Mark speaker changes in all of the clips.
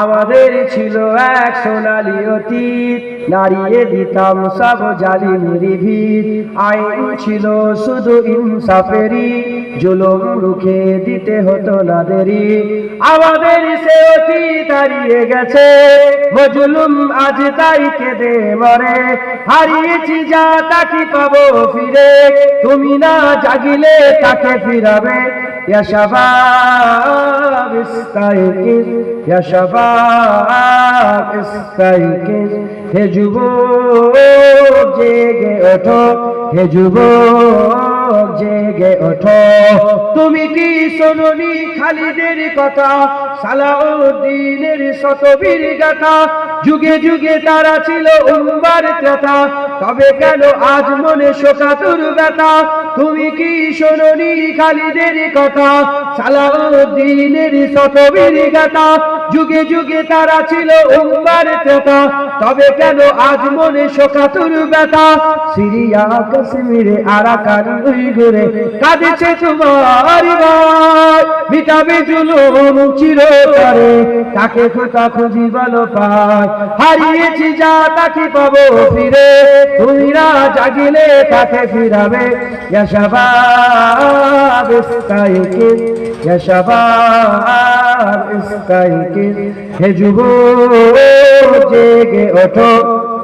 Speaker 1: আমাদের ছিল এক সোনালি অতীত। নারিয়ে দিতাম সব জালি নিরিভিত আইন ছিল শুধু ইনসাফেরি জুলুম রুখে দিতে হতো না দেরি আমাদের সে অতীত হারিয়ে গেছে। মজুলুম আজ তাই কেঁদে মরে। হারিয়েছি যা তাকে পাব ফিরে? তুমি না জাগিলে তাকে ফিরাবে। يا شباب استيقظ হে যুবক জেগে ওঠো হে যুবক জেগে ওঠো তুমি কি শোনি খালিদের কথা সালাউদ্দিনের শতবীর গাথা যুগে যুগে তারা ছিল উম্বার ত্রেতা তবে কেন আজ মনে শোকাতুর ব্যথা তুমি কি শোনি খালিদের কথা? সালাউদ্দিনের শতবীর গাথা। যুগে যুগে তারা ছিল উম্বার ত্রেতা তবে কেন আজ মনে শোকাতুর ব্যথা? সিরিয়া, কাশ্মীরে, আরাকান উইগুরে কাঁদেছে তোমার ভাই মিটাবে জুলুম চিরতরে, তাকে খোঁতা খুঁজি বলো পায়। হারিয়েছি যা তাকে পাবো ফিরে? তুমি না জাগিলে তাকে ফিরাবে ইয়াশাবাব ইস্তাইকিন ইয়াশাবাব ইস্তাইকিন হে যুবক, জেগে ওঠো।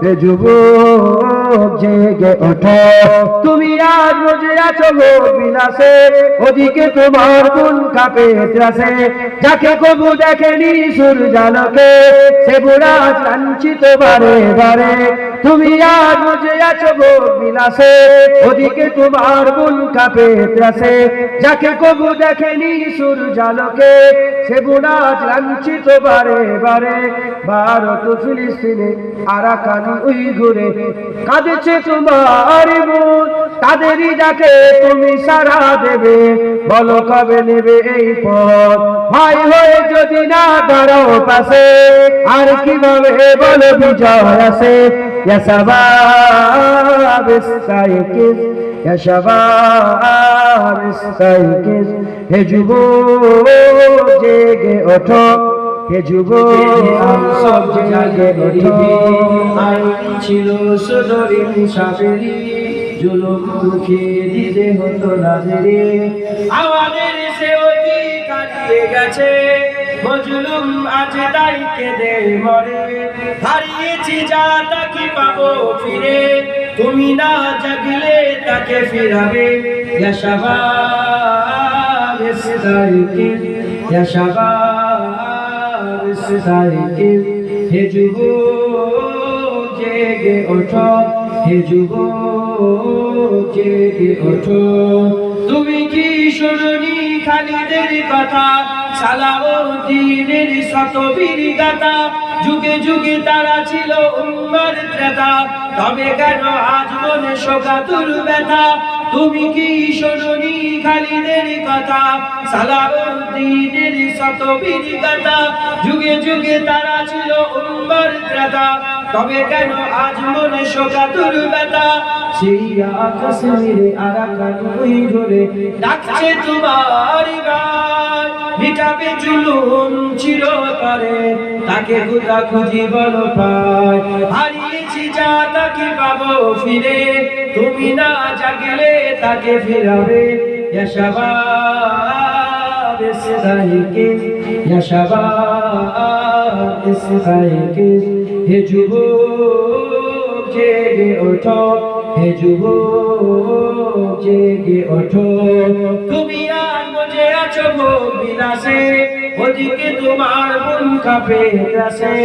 Speaker 1: হে যুবক তুমি আজ বসে আছো গো বিলাসে ওদিকে তোমার কোন কাপে ত্রাসে। যাকে কবু দেখেনি সূর্যালোকে, সে বুড়া লাঞ্ছিত বারে বারে। তুমি আর বসে আছো গো বিলাসে, ওদিকে তোমার কোন কাপে ত্রাসে যাকে কবু দেখেনি সূর্যালোকে, সে বুড়া লাঞ্ছিত বারে বারে। ভারত ফিলিস্তিনে আরাকান উই ঘুরে কাঁদেছে তোমার তাদেরই ডাকে তুমি সারা দেবে, বলো কবে নেবে এই পথ। ভাই হয়ে যদি না দাঁড়াও পাশে, আর কীভাবে বলো বিজয় আসে? يا استيقظ يا شباب استيقظ হে যুবক জেগে ওঠো হে যুবক সব জেগে ওঠো
Speaker 2: আইন ছিল শুধু ইনসাফেরি জুলুম মুখে দিতে হতো না দেরি আমাদের সে অতি কাটিয়ে গেছে মজলুম আজ তাই কেঁদে মরে। হারিয়েছি যা তাকে পাবো ফিরে। তুমি না জাগলে তাকে ফিরাবে। ইয়া শাবাব ইস্তাইকিন ইয়া শাবাব ইস্তাইকিন হে যুবক, জেগে ওঠো। হে যুবক, জেগে ওঠো। তুমি কি শুনি খালিদের কথা? সালাউদ্দিনের শতবীর গাথা যুগে যুগে তারা ছিল উম্মার ত্রেতা। তবে কেন আজ মনে শোকাতুর ব্যথা? তুমি কি শুনি খালিদের কথা? সালাউদ্দিনের শতবীর গাথা যুগে যুগে তারা ছিল উম্মার ত্রেতা। তবে কেন আজ মনে শোকাতুর ব্যথা? সিরিয়া কাশ্মীরে আরাকান ওই ঘরে ডাকছে তোমার গান। মিটাবে জুলুম চিরতরে, তাকে খুদা খুঁজি বলো পায়। হারিয়েছি যা তাকে পাবো ফিরে, তুমি না জাগলে তাকে ফিরাবে। ইয়া শাবাব ইস্তাইকিন ইয়া শাবাব ইস্তাইকিন হে যুবক জেগে ওঠো, হে যুবক, জেগে ওঠো। তুমি আর মজে আছো বিলাসে ওদিকে তোমার মন কাঁপে ত্রাসে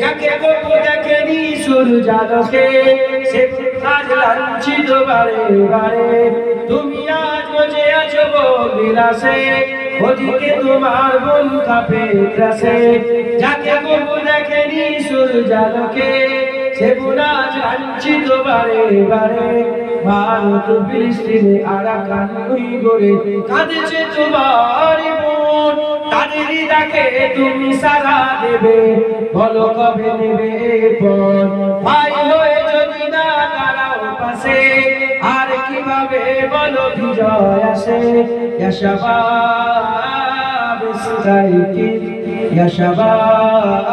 Speaker 2: যাকে গোপো দেখেনি সূর্যালোকে সে আজ লাঞ্ছিত বারে তুমি আজ মজে আছো বিলাসে ওদিকে তোমার মন কাঁপে ত্রাসে যাকে গোপো দেখেনি সূর্যালোকে সে গুণা লাঞ্ছিত বারে বারে। ভারত ফিলিস্তিনে আরাকান ওই গড়ে। ডাকে তুমি সারা দেবে। বলো কবে নেবে পর ভাই হয়ে যদি আর কীভাবে বলো বিজয় আসে?
Speaker 1: বিশাই ইসরাইল ইয়াশাবাব